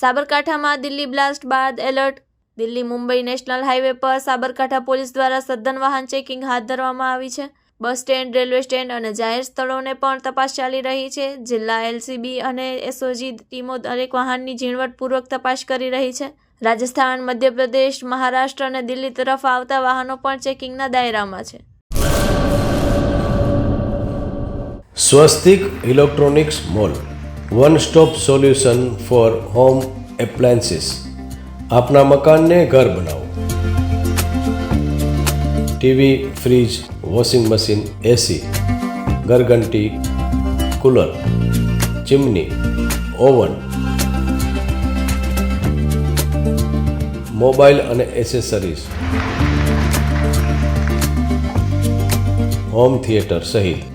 સાબરકાંઠામાં દિલ્હી બ્લાસ્ટ બાદ alert. Delhi Mumbai national highway પર સાબરકાંઠા પોલીસ દ્વારા સઘન વાહન ચેકિંગ હાથ ધરવામાં આવી છે. બસ સ્ટેન્ડ, રેલવે સ્ટેન્ડ અને જાહેર સ્થળોને પણ તપાસ ચાલી રહી છે. જિલ્લા એલસીબી અને એસઓજી ટીમો દરેક વાહનની ઝીણવટપૂર્વક તપાસ કરી રહી છે. રાજસ્થાન, મધ્યપ્રદેશ, મહારાષ્ટ્ર અને દિલ્હી તરફ આવતા વાહનો પણ ચેકિંગના દાયરામાં છે. Swastik electronics mall one stop solution for home appliances આપના મકાનને ઘર બનાવો TV fridge washing machine AC ઘરઘંટી cooler chimney oven mobile અને એસેસરીઝ હોમ થિયેટર સહિત